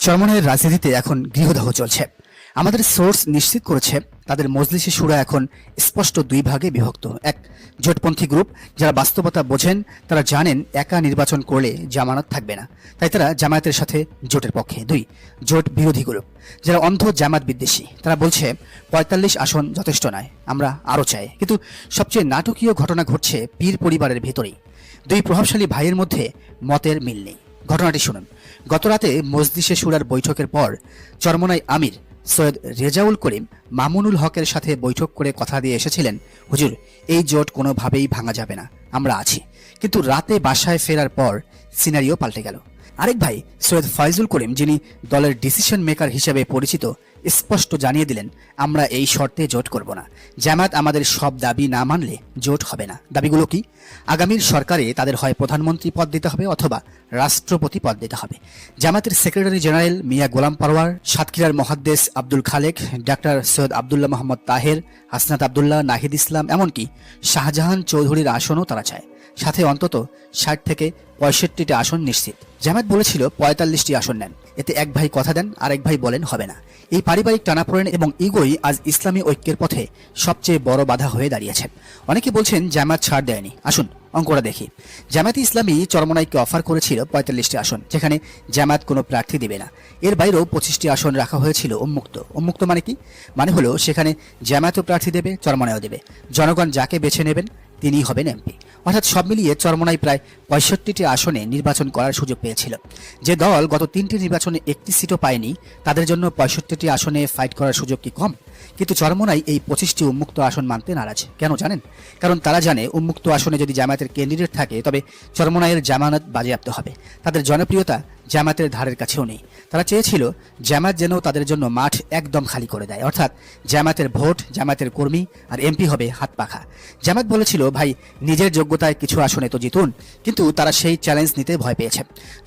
চরমনের রাজনীতিতে এখন গৃহদাহ চলছে। আমাদের সোর্স নিশ্চিত করেছে, তাদের মজলিসে সুরা এখন স্পষ্ট দুই ভাগে বিভক্ত। এক, জোটপন্থী গ্রুপ, যারা বাস্তবতা বোঝেন, তারা জানেন একা নির্বাচন করলে জামানত থাকবে না। তাই তারা জামায়াতের সাথে জোটের পক্ষে। দুই, জোট বিরোধী গ্রুপ, যারা অন্ধ জামাত বিদ্বেষী, তারা বলছে পঁয়তাল্লিশ আসন যথেষ্ট নয়, আমরা আরও চাই। কিন্তু সবচেয়ে নাটকীয় ঘটনা ঘটছে পীর পরিবারের ভেতরেই। দুই প্রভাবশালী ভাইয়ের মধ্যে মতের মিল নেই। ঘটনাটি শুনুন। গতরাতে মজলিসে সুরার বৈঠকের পর চরমনাই আমির সৈয়দ রেজাউল করিম মামুনুল হকের সাথে বৈঠক করে কথা দিয়ে এসেছিলেন, হুজুর, এই জোট কোনোভাবেই ভাঙা যাবে না, আমরা আছি। কিন্তু রাতে বাসায় ফেরার পর সিনারিও পাল্টে গেল। আরেক ভাই, সৈয়দ ফয়জুল করিম, যিনি দলের ডিসিশন মেকার হিসেবে পরিচিত স্পষ্ট জানিয়ে দিলেন, আমরা এই শর্তে জোট করব না। জামাত আমাদের সব দাবি না মানলে জোট হবে না। দাবিগুলো কি? আগামীর সরকারে তাদের হয় প্রধানমন্ত্রী পদ দিতে হবে অথবা রাষ্ট্রপতি পদ দিতে হবে। জামাতের সেক্রেটারি জেনারেল মিয়া গোলাম পারওয়ার সাতক্ষীরার মহাদ্দেশ আব্দুল খালেক, ডাক্তার সৈয়দ আবদুল্লাহ মোহাম্মদ তাহের, হাসনাত আবদুল্লাহ, নাহিদ ইসলাম, এমনকি শাহজাহান চৌধুরীর আসনও তারা চায়। সাথে অন্তত ষাট থেকে পঁয়ষট্টিটি আসন নিশ্চিত। জামাত বলেছিল পঁয়তাল্লিশটি আসন নেন। এতে এক ভাই কথা দেন আর এক ভাই বলেন হবে না। এই পারিবারিক টানাপোড়েন এবং ইগোই আজ ইসলামী ঐক্যের পথে সবচেয়ে বড় বাধা হয়ে দাঁড়িয়েছে অনেকে বলছেন জামাত ছাড় দেয়নি। আসুন, অঙ্কটা দেখি। জামায়াতে ইসলামী চরমনাইকে অফার করেছিল পঁয়তাল্লিশটি আসন, যেখানে জামাত কোনো প্রার্থী দেবে না। এর বাইরেও পঁচিশটি আসন রাখা হয়েছিল উন্মুক্ত। উন্মুক্ত মানে কি? মানে হলো সেখানে জামায়াতও প্রার্থী দেবে চরমনায়ও দেবে। জনগণ যাকে বেছে নেবেন, তিনিই হবেন এমপি। অর্থাৎ সব মিলিয়ে চরমনাই প্রায় পঁয়ষট্টিটি আসনে নির্বাচন করার সুযোগ পেয়েছিল। যে দল গত তিনটি নির্বাচনে একটি সিটও পায়নি, তাদের জন্য পঁয়ষট্টিটি আসনে ফাইট করার সুযোগ কি কম? কিন্তু চরমনাই এই পঁচিশটি উন্মুক্ত আসন মানতে নারাজ। কেন জানেন? কারণ তারা জানে উন্মুক্ত আসনে যদি জামায়াতের ক্যান্ডিডেট থাকে, তবে চরমনাইয়ের জামানত বাজেয়াপ্ত হবে। তাদের জনপ্রিয়তা জামাতের ধারের কাছেও নেই। তারা চেয়েছিল জামাত যেন তাদের জন্য মাঠ একদম খালি করে দেয়। অর্থাৎ জামাতের ভোট জামাতের কর্মী আর এমপি হবে হাত পাখা। জামাত বলেছিল, ভাই, নিজের যোগ্যতায় কিছু আসনে তো জিতুন, কিন্তু তারা সেই চ্যালেঞ্জ নিতে ভয় পেয়েছে।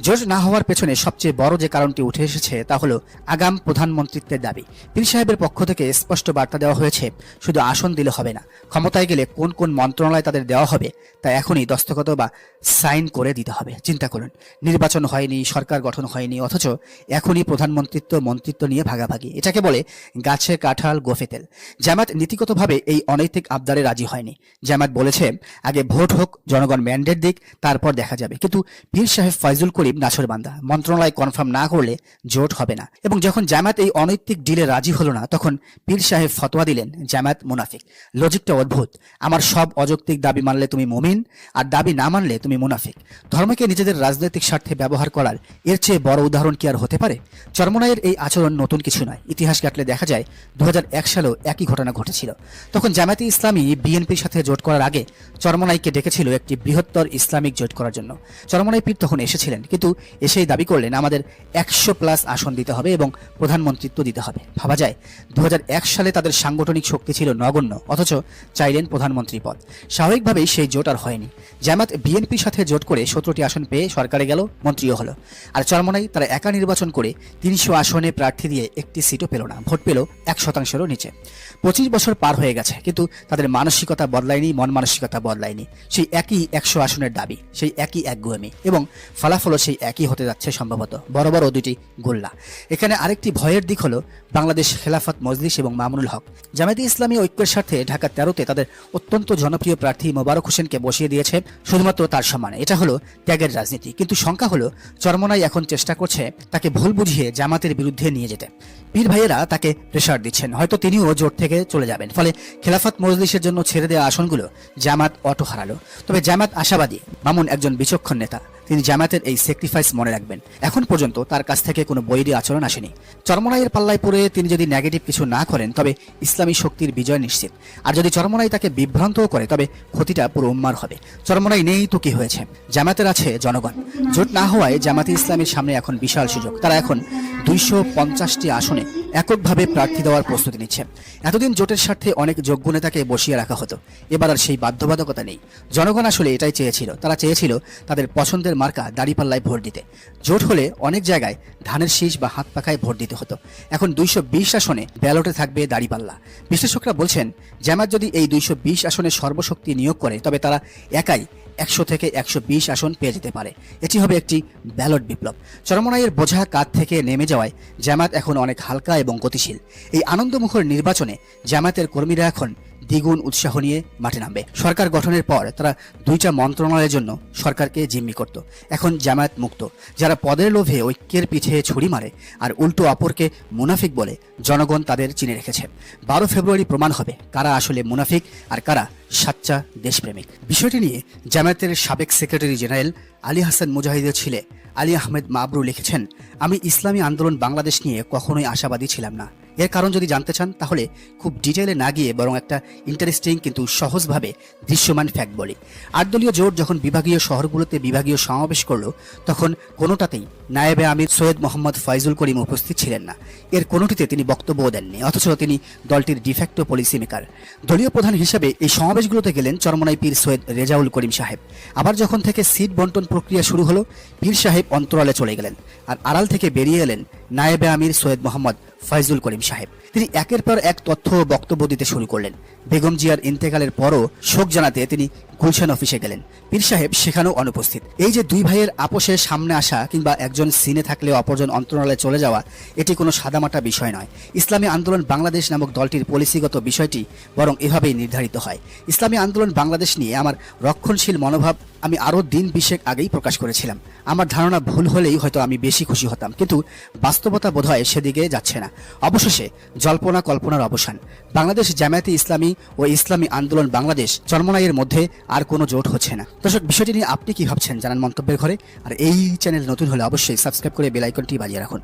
জোট না হওয়ার পেছনে সবচেয়ে বড় যে কারণটি উঠে এসেছে তা হলো আগাম প্রধানমন্ত্রিত্বের দাবি। পীর সাহেবের পক্ষ থেকে স্পষ্ট বার্তা দেওয়া হয়েছে, শুধু আসন দিলে হবে না। ক্ষমতায় গেলে কোন কোন মন্ত্রণালয় তাদের দেওয়া হবে, তা এখনই দস্তখত বা সাইন করে দিতে হবে। চিন্তা করুন। নির্বাচন হয়নি, সরকার গঠন হয়নি, অথচ এখনই প্রধানমন্ত্রিত্ব, মন্ত্রিত্ব নিয়ে ভাগাভাগি। এটাকে বলে গাছে কাঁঠাল গোফেতেল জামাত নীতিগতভাবে এই অনৈতিক আবদারে রাজি হয়নি। জামাত বলেছে, আগে ভোট হোক, জনগণ ম্যান্ডেট দিক, তারপর দেখা যাবে। কিন্তু পীর সাহেব ফয়জুল করিম নাছরবান্দা মন্ত্রণালয় কনফার্ম না করলে জোট হবে না। এবং যখন জামাত এই অনৈতিক ডিলে রাজি হলো না, তখন পীর সাহেব ফতোয়া দিলেন, জামাত মুনাফিক। লজিকটা অদ্ভুত। আমার সব অযৌক্তিক দাবি মানলে তুমি মুমিন, আর দাবি না মানলে তুমি মুনাফিক। ধর্মকে নিজেদের রাজনৈতিক স্বার্থে ব্যবহার করার এর চেয়ে বড় উদাহরণ কি আর হতে পারে? চরমনাইয়ের এই আচরণ নতুন কিছু নয়। ইতিহাস কাটলে দেখা যায় দু হাজার এক সালেও একই ঘটনা ঘটেছিল। তখন জামায়াতে ইসলামী বিএনপির সাথে জোট করার আগে চরমনাইকে ডেকেছিল একটি বৃহত্তর ইসলামিক জোট করার জন্য। চরমনাই পীর তখন এসেছিলেন, কিন্তু এসেই দাবি করলেন, আমাদের একশো প্লাস আসন দিতে হবে এবং প্রধানমন্ত্রিত্ব দিতে হবে। ভাবা যায় দু হাজার এক সালে তাদের সাংগঠনিক শক্তি ছিল নগণ্য, অথচ চাইলেন প্রধানমন্ত্রী পদ। স্বাভাবিকভাবেই সেই জোট আর হয়নি। জামাত বিএনপির সাথে জোট করে সতেরোটি আসন পেয়ে সরকারে গেল, মন্ত্রীও হলো। আর চরমনাই তারা একা নির্বাচন করে তিনশো আসনে প্রার্থী দিয়ে একটি সিটও পেল না। ভোট পেল এক শতাংশেরও নিচে। পঁচিশ বছর পার হয়ে গেছে, কিন্তু তাদের মানসিকতা বদলায়নি, মন মানসিকতা বদলায়নি। সেই একই একশো আসনের দাবি, সেই একই একগুয়েমি এবং ফলাফলও সেই একই হতে যাচ্ছে সম্ভবত। বড় বড় দুটি গোল্লা। এখানে আরেকটি ভয়ের দিক হলো বাংলাদেশ খেলাফত মজলিস এবং মামুনুল হক। জামায়াতে ইসলামী ঐক্যের স্বার্থে ঢাকা তেরোতে তাদের অত্যন্ত জনপ্রিয় প্রার্থী মোবারক হোসেনকে বসিয়ে দিয়েছে শুধুমাত্র তার সম্মানে। এটা হলো ত্যাগের রাজনীতি। কিন্তু শঙ্কা হলো চরমনাই এখন চেষ্টা করছে তাকে ভুল বুঝিয়ে জামাতের বিরুদ্ধে নিয়ে যেতে। পীর ভাইয়েরা তাকে প্রেশার দিচ্ছেন। হয়তো তিনিও জোট থেকে চলে যাবেন। ফলে খেলাফত মজলিসের জন্য ছেড়ে দেওয়া আসনগুলো জামাত অটো হারালো। তবে জামাত আশাবাদী। মামুন একজন বিচক্ষণ নেতা। তিনি জামাতের এই স্যাক্রিফাইস মনে রাখবেন। এখন পর্যন্ত তার কাছ থেকে কোনো বৈরী আচরণ আসেনি। চরমনাইয়ের পাল্লায় পড়ে তিনি যদি নেগেটিভ কিছু না করেন, তবে ইসলামী শক্তির বিজয় নিশ্চিত। আর যদি চরমনাই তাকে বিভ্রান্তও করে, তবে ক্ষতিটা পুরো উম্মার হবে। চরমনাই নেই তো কি হয়েছে? জামাতের আছে জনগণ। জোট না হওয়ায় জামাতে ইসলামের সামনে এখন বিশাল সুযোগ। তারা এখন দুইশো পঞ্চাশটি আসনে এককভাবে প্রার্থী দেওয়ার প্রস্তুতি নিচ্ছে। এতদিন জোটের স্বার্থে অনেক যোগ্য নেতাকে বসিয়ে রাখা হতো। এবার আর সেই বাধ্যবাধকতা নেই। জনগণ আসলে এটাই চেয়েছিল। তারা চেয়েছিল তাদের পছন্দের মার্কা দাড়িপাল্লায় ভোট দিতে। জোট হলে অনেক জায়গায় ধানের শীষ বা হাত পাখায় ভোট দিতে হতো। এখন দুইশো বিশ আসনে ব্যালটে থাকবে দাড়িপাল্লা। বিশ্লেষকরা বলছেন জামাত যদি এই দুইশো বিশ আসনে সর্বশক্তি নিয়োগ করে, তবে তারা একাই একশো থেকে একশো বিশ আসন পেয়ে যেতে পারে। এটি হবে একটি ব্যালট বিপ্লব। চরমনাইয়ের বোঝা কাঁধ থেকে নেমে যাওয়ায় জামাত এখন অনেক হালকা এবং গতিশীল। এই আনন্দমুখর নির্বাচনে জামাতের কর্মীরা এখন দ্বিগুণ উৎসাহ নিয়ে মাঠে নামবে। সরকার গঠনের পর তারা দুইটা মন্ত্রণালয়ের জন্য সরকারকে জিম্মি করত। এখন জামায়াত মুক্ত। যারা পদের লোভে ঐক্যের পিঠে ছুরি মারে আর উল্টো অপরকে মুনাফিক বলে জনগণ তাদের চিনে রেখেছে। বারো ফেব্রুয়ারি প্রমাণ হবে কারা আসলে মুনাফিক আর কারা সাচ্চা দেশপ্রেমিক। বিষয়টি নিয়ে জামায়াতের সাবেক সেক্রেটারি জেনারেল আলী হাসান মুজাহিদের ছেলে আলী আহমেদ মাবরু লিখেছেন, আমি ইসলামী আন্দোলন বাংলাদেশ নিয়ে কখনোই আশাবাদী ছিলাম না। এর কারণ যদি জানতে চান, তাহলে খুব ডিটেলে না গিয়ে বরং একটা ইন্টারেস্টিং কিন্তু সহজভাবে দৃশ্যমান ফ্যাক্ট বলি। আটদলীয় জোট যখন বিভাগীয় শহরগুলোতে বিভাগীয় সমাবেশ করল, তখন কোনোটাতেই নায়েবে আমির সৈয়দ মোহাম্মদ ফয়জুল করিম উপস্থিত ছিলেন না। এর কোনোটিতে তিনি বক্তব্য দেননি, অথচ তিনি দলটির ডিফ্যাক্টো পলিসি মেকার দলীয় প্রধান হিসেবে এই সমাবেশগুলোতে গেলেন চরমনাই পীর সৈয়দ রেজাউল করিম সাহেব। আবার যখন থেকে সিট বন্টন প্রক্রিয়া শুরু হলো, পীর সাহেব অন্তরালে চলে গেলেন। আর আড়াল থেকে বেরিয়ে এলেন নায়েবে আমির সৈয়দ মোহাম্মদ ফয়জুল করিম সাহেব। তিনি একের পর এক তথ্য বক্তব্য দিতে শুরু করলেন। বেগম জিয়ার ইন্তেকালের পরও শোক জানাতে তিনি গুলশান অফিসে গেলেন। পীর সাহেব সেখানেও অনুপস্থিত। এই যে দুই ভাইয়ের আপোষের সামনে আসা কিংবা একজন সিনে থাকলে অপরজন অন্তরালে চলে যাওয়া, এটি কোনো সাদামাটা বিষয় নয়। ইসলামী আন্দোলন বাংলাদেশ নামক দলটির পলিসিগত বিষয়টি বরং এভাবেই নির্ধারিত হয়। ইসলামী আন্দোলন বাংলাদেশ নিয়ে আমার রক্ষণশীল মনোভাব আমি আরও দিন বিশেক আগেই প্রকাশ করেছিলাম। আমার ধারণা ভুল হলেই হয়তো আমি বেশি খুশি হতাম, কিন্তু বাস্তবতা বোধহয় সেদিকে যাচ্ছে না। অবশেষে জল্পনা কল্পনার অবসান। বাংলাদেশ জামায়াতে ইসলামী ও ইসলামী আন্দোলন বাংলাদেশ চরমনাইয়ের মধ্যে আর কোনো জোট হচ্ছে না। দর্শক, বিষয়টি নিয়ে আপনি কি ভাবছেন জানান মন্তব্যের ঘরে। আর এই চ্যানেল নতুন হলে অবশ্যই সাবস্ক্রাইব করে বেলাইকনটি বাজিয়ে রাখুন।